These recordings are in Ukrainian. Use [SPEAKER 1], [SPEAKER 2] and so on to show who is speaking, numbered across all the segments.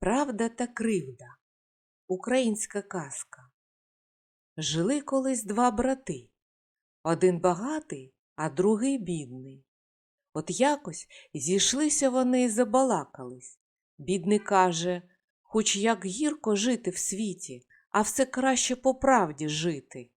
[SPEAKER 1] Правда та кривда. Українська казка. Жили колись два брати. Один багатий, а другий бідний. От якось зійшлися вони і забалакались. Бідний каже, хоч як гірко жити в світі, а все краще по правді жити.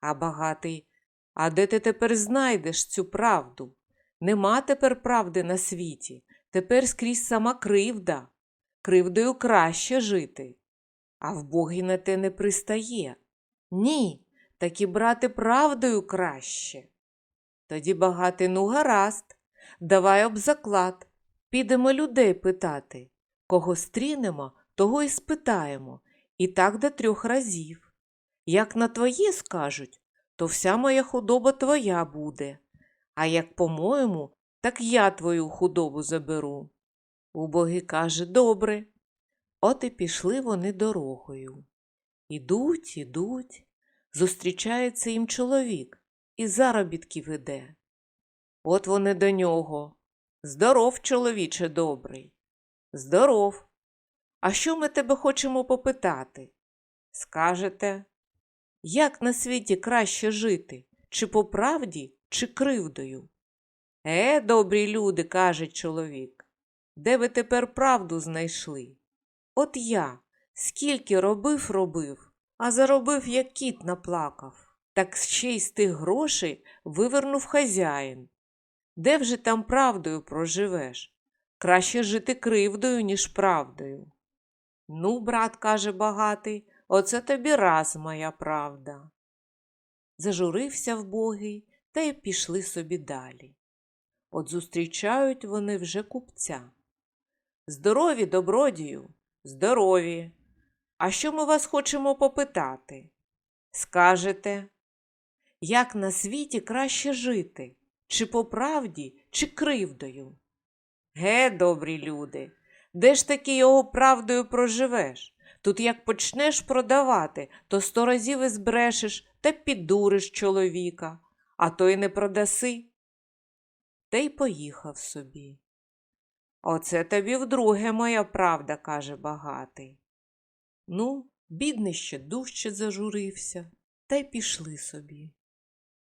[SPEAKER 1] А багатий, а де ти тепер знайдеш цю правду? Нема тепер правди на світі, тепер скрізь сама кривда. Кривдою краще жити. А в Богі на те не пристає. Ні, так і брати правдою краще. Тоді багатий, ну гаразд, давай об заклад. Підемо людей питати. Кого стрінемо, того і спитаємо. І так до трьох разів. Як на твоє скажуть, то вся моя худоба твоя буде. А як по-моєму, так я твою худобу заберу. Убогий каже добре. От і пішли вони дорогою. Ідуть, ідуть. Зустрічається їм чоловік і заробітки веде. От вони до нього. Здоров, чоловіче добрий. Здоров. А що ми тебе хочемо попитати? Скажете, як на світі краще жити, чи по правді, чи кривдою? Е, добрі люди, каже чоловік, де ви тепер правду знайшли? От я скільки робив, робив, а заробив, як кіт наплакав. Так ще й з тих грошей вивернув хазяїн. Де вже там правдою проживеш? Краще жити кривдою, ніж правдою. Ну, брат, каже багатий, оце тобі раз моя правда. Зажурився вбогий та й пішли собі далі. От зустрічають вони вже купця. Здорові, добродію, здорові. А що ми вас хочемо попитати? Скажете, як на світі краще жити, чи по правді, чи кривдою? Ге, добрі люди, де ж таки його правдою проживеш? Тут як почнеш продавати, то сто разів і збрешеш та піддуриш чоловіка, а то й не продаси. Та й поїхав собі. Оце тобі вдруге моя правда, каже багатий. Ну, бідний ще дужче зажурився, та й пішли собі.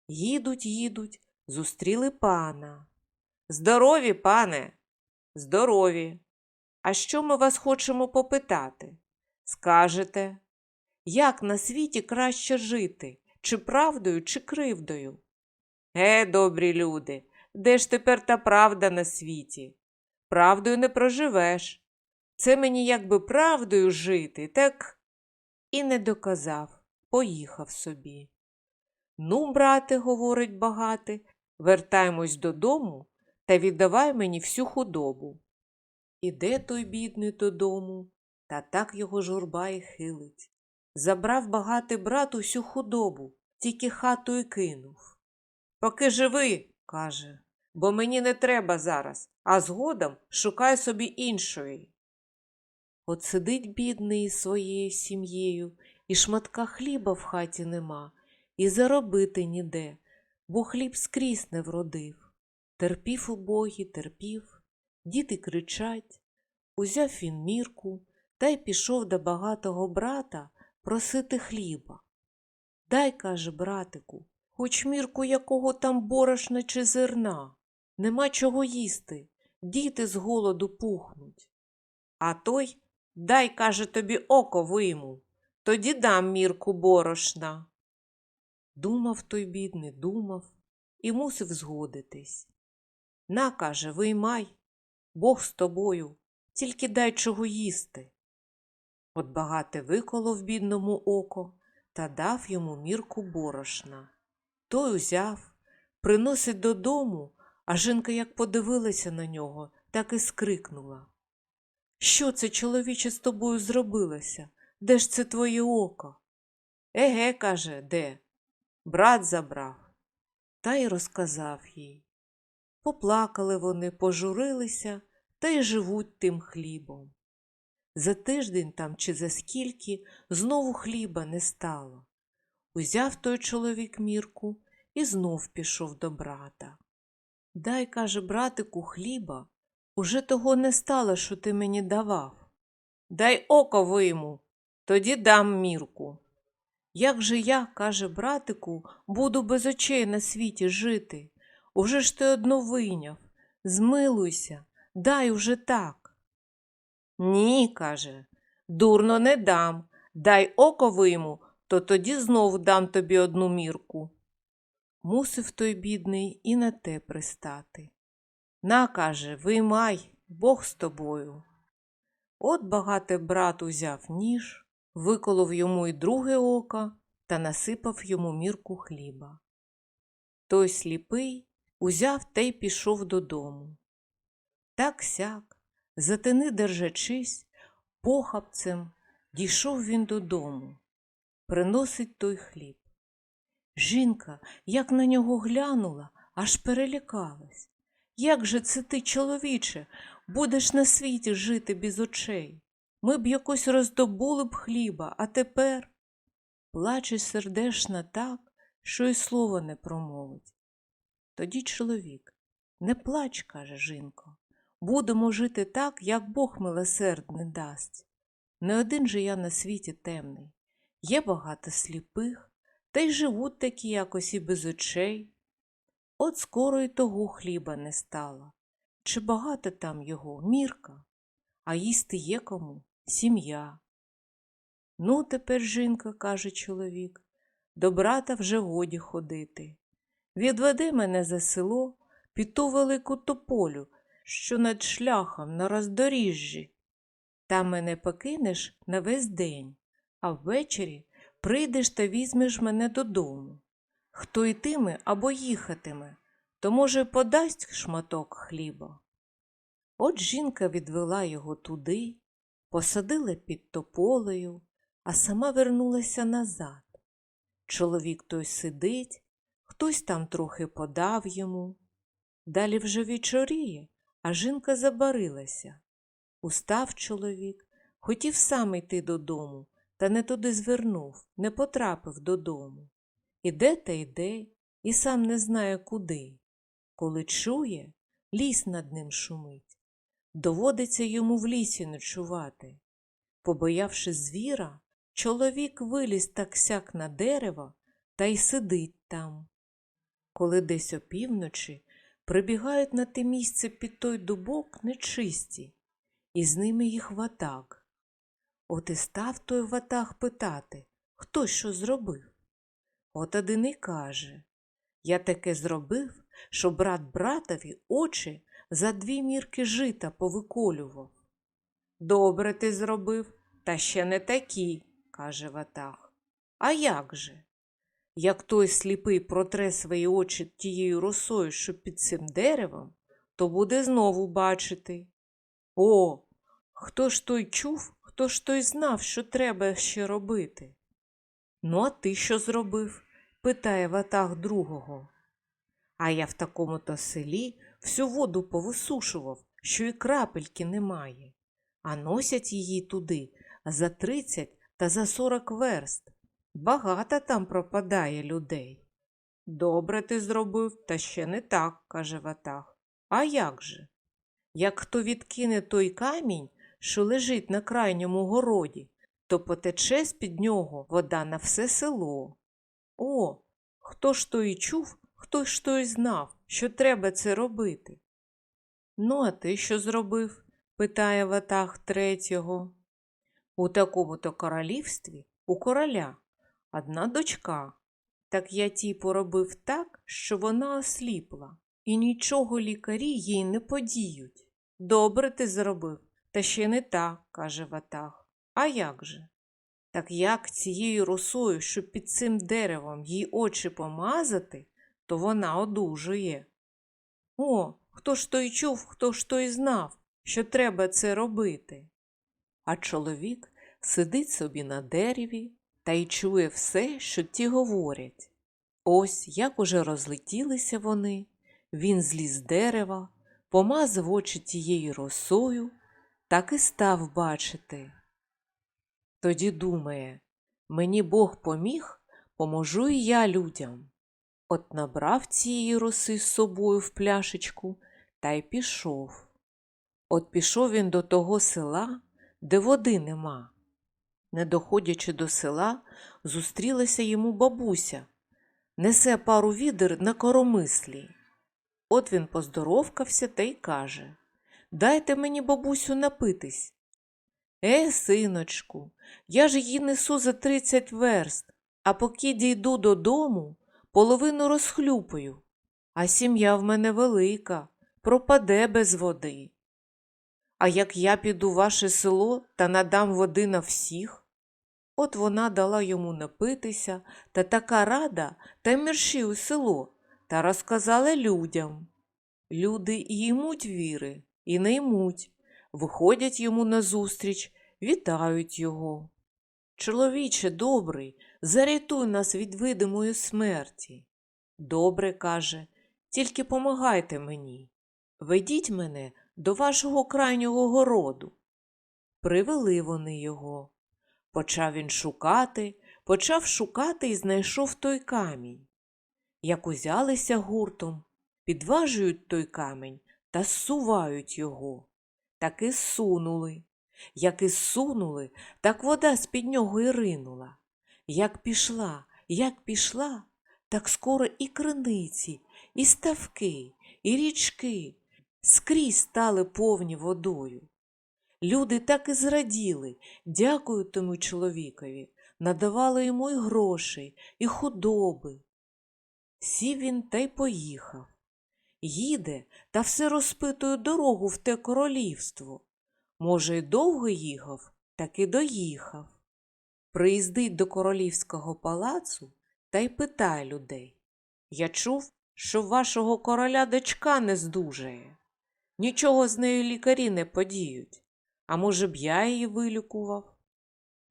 [SPEAKER 1] Їдуть, їдуть, зустріли пана. Здорові, пане, здорові. А що ми вас хочемо попитати? Скажете, як на світі краще жити, чи правдою, чи кривдою? Е, добрі люди, де ж тепер та правда на світі? Правдою не проживеш. Це мені якби правдою жити, так і не доказав, поїхав собі. Ну, брате, говорить багатий, вертаймось додому та віддавай мені всю худобу. Іде той бідний додому, та так його журба й хилить. Забрав багатий брат усю худобу, тільки хату й кинув. Поки живи, каже, бо мені не треба зараз, а згодом шукай собі іншої. От сидить бідний із своєю сім'єю, і шматка хліба в хаті нема, і заробити ніде, бо хліб скрізь не вродив. Терпів убогий, терпів, діти кричать. Узяв він мірку та й пішов до багатого брата просити хліба. Дай, каже братику, хоч мірку якого там борошна чи зерна. Нема чого їсти, діти з голоду пухнуть. А той дай, каже, тобі око вийму, тоді дам мірку борошна. Думав той бідний, думав і мусив згодитись. На, каже, виймай, Бог з тобою, тільки дай чого їсти. От багате виколов бідному око та дав йому мірку борошна. Той узяв, приносить додому, а жінка як подивилася на нього, так і скрикнула. Що це, чоловіче, з тобою зробилося? Де ж це твоє око? Еге, каже, де? Брат забрав. Та й розказав їй. Поплакали вони, пожурилися та й живуть тим хлібом. За тиждень там чи за скільки знову хліба не стало. Узяв той чоловік мірку і знов пішов до брата. Дай, каже, братику, хліба, уже того не стало, що ти мені давав. дай око вийму, тоді дам мірку. Як же я, каже братику, буду без очей на світі жити? Уже ж ти одно вийняв. Змилуйся, дай уже так. Ні, каже, дурно не дам. Дай око вийму, то тоді знову дам тобі одну мірку. Мусив той бідний і на те пристати. На, каже, виймай, Бог з тобою. От багатий брат узяв ніж, виколов йому й друге око та насипав йому мірку хліба. Той сліпий узяв та й пішов додому. Так сяк, затини держачись, похапцем дійшов він додому, приносить той хліб. Жінка, як на нього глянула, аж перелякалась. Як же це ти, чоловіче, будеш на світі жити без очей? Ми б якось роздобули б хліба, а тепер плаче сердешна так, що й слова не промовить. Тоді чоловік, не плач, каже жінко, будемо жити так, як Бог милосердний дасть. Не один же я на світі темний, є багато сліпих, та й живуть такі якось і без очей. От скоро й того хліба не стало. Чи багато там його мірка, а їсти є кому сім'я. Ну, тепер, жінка, каже чоловік, до брата вже годі ходити. Відведи мене за село під ту велику тополю, що над шляхом на роздоріжжі. Там мене покинеш на весь день, а ввечері прийдеш та візьмеш мене додому. Хто йтиме або їхатиме, то, може, подасть шматок хліба. От жінка відвела його туди, посадила під тополею, а сама вернулася назад. Чоловік той сидить, хтось там трохи подав йому. Далі вже вечоріє, а жінка забарилася. Устав чоловік, хотів сам йти додому, та не туди звернув, не потрапив додому. Іде та йде, і сам не знає куди. Коли чує, ліс над ним шумить. Доводиться йому в лісі ночувати. Побоявши звіра, чоловік виліз так сяк на дерево та й сидить там. Коли десь опівночі прибігають на те місце під той дубок нечисті, і з ними їх ватак. От і став той ватаг питати, хто що зробив. От один і каже Я таке зробив, що брат братові очі за дві мірки жита повиколював. Добре ти зробив, та ще не такі, каже ватаг. А як же? Як той сліпий протре свої очі тією росою, що під цим деревом, то буде знову бачити. О, хто ж той чув, хто ж той знав, що треба ще робити? Ну, а ти що зробив? питає ватаг другого. А я в такому то селі всю воду повисушував, що і крапельки немає, а носять її туди за тридцять та за сорок верст. Багато там пропадає людей. Добре ти зробив, та ще не так, каже ватаг. А як же? Як хто відкине той камінь, що лежить на крайньому городі, то потече з-під нього вода на все село. О, хто ж то й чув, хто ж то й знав, що треба це робити. Ну, а ти що зробив? питає ватаг третього. У такому то королівстві у короля одна дочка. Так я тій поробив так, що вона осліпла, і нічого лікарі їй не подіють. Добре ти зробив, та ще не так, каже ватаг. А як же? Так як цією росою, що під цим деревом їй очі помазати, то вона одужує. О, хто ж то й чув, хто ж то й знав, що треба це робити. А чоловік сидить собі на дереві та й чує все, що ті говорять. Ось як уже розлетілися вони, він зліз дерева, помазав очі тією росою, так і став бачити. Тоді думає мені Бог поміг, поможу і я людям. От набрав цієї роси з собою в пляшечку та й пішов. От пішов він до того села, де води нема. Не доходячи до села, зустрілася йому бабуся, несе пару відер на коромислі. От він поздоровкався та й каже Дайте мені, бабусю, напитись. Е, синочку, я ж її несу за тридцять верст, а поки дійду додому, половину розхлюпаю, а сім'я в мене велика, пропаде без води. А як я піду в ваше село та надам води на всіх? От вона дала йому напитися, та така рада, та мерші у село, та розказала людям. Люди і ймуть віри, і не ймуть, виходять йому назустріч, вітають його. Чоловіче добрий, зарятуй нас від видимої смерті. Добре, каже, тільки помагайте мені. Ведіть мене до вашого крайнього городу. Привели вони його. Почав він шукати, почав шукати і знайшов той камінь. Як узялися гуртом, підважують той камінь та зсувають його. Так і зсунули. Як і зсунули, так вода з-під нього і ринула. Як пішла, як пішла, так скоро і криниці, і ставки, і річки скрізь стали повні водою. Люди так і зраділи, дякую тому чоловікові, надавали йому і грошей, і худоби. Сів він та й поїхав. Їде та все розпитує дорогу в те королівство. Може, й довго їхав, так і доїхав. Приїздить до королівського палацу та й питає людей. Я чув, що вашого короля дочка не здужає. Нічого з нею лікарі не подіють. А може б я її вилікував?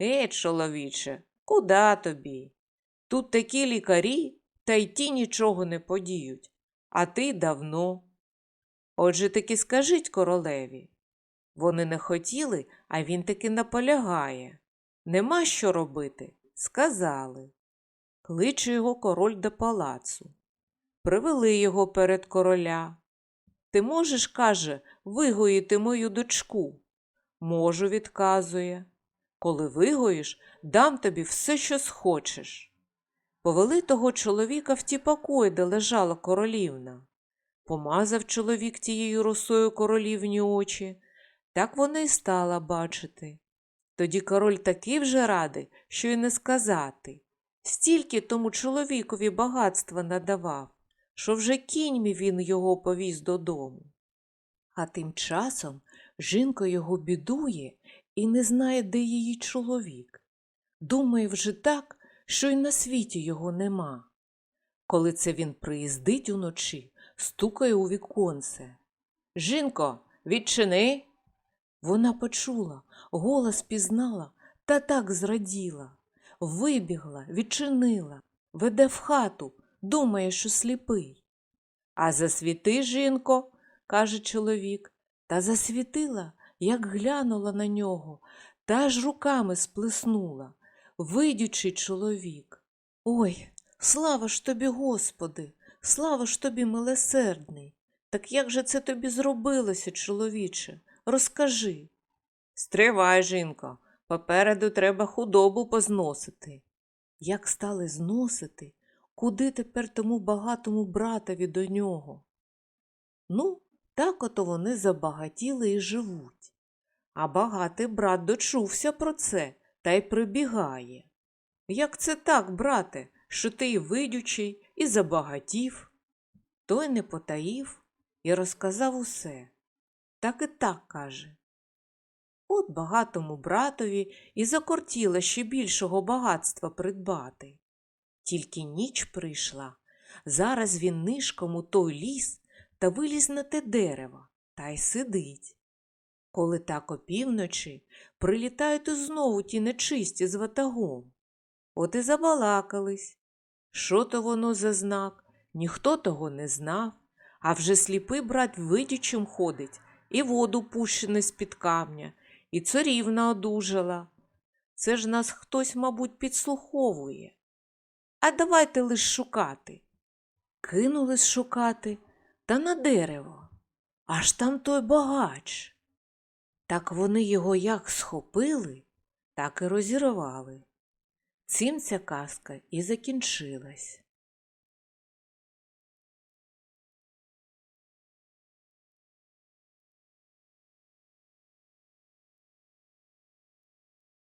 [SPEAKER 1] Е, чоловіче, куда тобі? Тут такі лікарі, та й ті нічого не подіють, а ти давно. Отже таки скажіть королеві. Вони не хотіли, а він таки наполягає. Нема що робити, сказали. Кличе його король до палацу. Привели його перед короля. Ти можеш, каже, вигоїти мою дочку? Можу, відказує. Коли вигоїш, дам тобі все, що схочеш. Повели того чоловіка в ті покої, де лежала королівна. Помазав чоловік тією росою королівні очі, так вона й стала бачити. Тоді король такий вже радий, що й не сказати. Стільки тому чоловікові багатства надавав, що вже кіньмі він його повіз додому. А тим часом жінка його бідує і не знає, де її чоловік. Думає вже так, що й на світі його нема. Коли це він приїздить уночі, стукає у віконце. Жінко, відчини. Вона почула, голос пізнала та так зраділа. Вибігла, відчинила, веде в хату, думає, що сліпий. А засвіти, жінко, каже чоловік, та засвітила, як глянула на нього, та аж руками сплеснула. Видючий чоловік. Ой, слава ж тобі, Господи, слава ж тобі, милосердний. Так як же це тобі зробилося, чоловіче? Розкажи. Стривай, жінко, попереду треба худобу позносити. Як стали зносити, куди тепер тому багатому братові до нього? Ну, так ото вони забагатіли і живуть. А багатий брат дочувся про це та й прибігає. Як це так, брате, що ти й видючий, і забагатів? Той не потаїв і розказав усе. Так і так каже. От багатому братові і закортіло ще більшого багатства придбати. Тільки ніч прийшла. Зараз він нишком у той ліс та виліз на те дерево та й сидить. Коли так опівночі прилітають знову ті нечисті з ватагом. От і забалакались. Що то воно за знак, ніхто того не знав, а вже сліпий брат видючим ходить, і воду пущене з-під камня, і царівна одужала. Це ж нас хтось, мабуть, підслуховує. А давайте лиш шукати. Кинулись шукати та на дерево. Аж там той багач. Так вони його як схопили, так і розірвали. Цим ця казка і закінчилась.